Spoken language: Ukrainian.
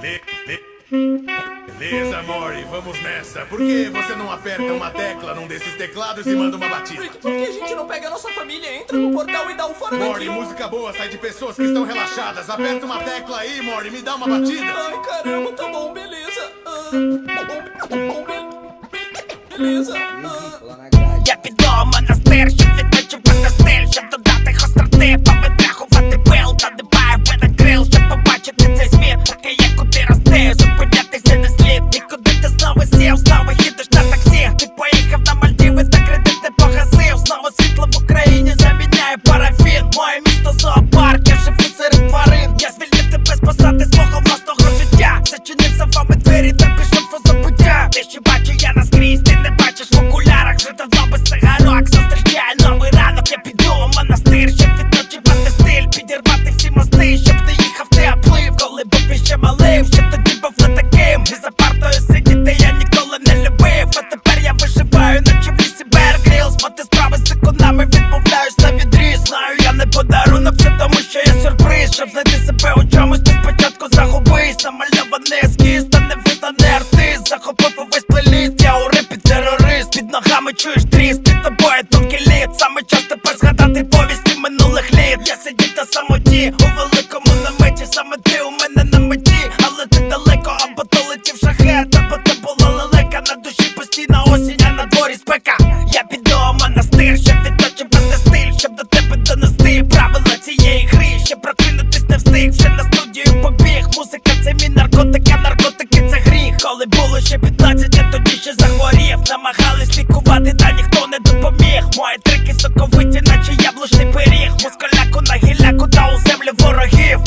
Bele- be- Beleza, Mori, vamos nessa. Por que você não aperta uma tecla num desses teclados e manda uma batida? Rick, por que a gente não pega a nossa família, entra no portal e dá um fora Mori, daqui? música boa sai de pessoas que estão relaxadas. Aperta uma tecla aí, Mori, me dá uma batida. Ai, caramba, tá bom, beleza. Ah, bom, bom, be- beleza. Ah, я ти не бачиш в окулярах, давно без цигарок, зустрічає новий ранок, я піду у монастир, щоб відпочивати стиль, підірвати всі мости, щоб ти їхав, ти оплив, коли був іще малим, ще тоді був не таким, і за партою сидіти я ніколи не любив, а тепер я виживаю, наче в лісі Bear Grylls, мати справи з тикунами, відмовляюсь на відріз, знаю, я не подарунок, це тому що я сюрприз, щоб знайти себе у чомусь, ти спочатку загубись, намальований ескіз, сторіс ПК Я піду монастир, щоб відточувати стиль, щоб до тебе донести правила цієї гри, Щоб прокинутись не встиг, ще на студію побіг. Музика це мій наркотик, наркотики це гріх. Коли було ще 15, я тоді ще захворів. Намагались лікувати, та ніхто не допоміг. Мої трики соковиті, наче яблучний пиріг. Мускаляку на гіляку та у землю ворогів.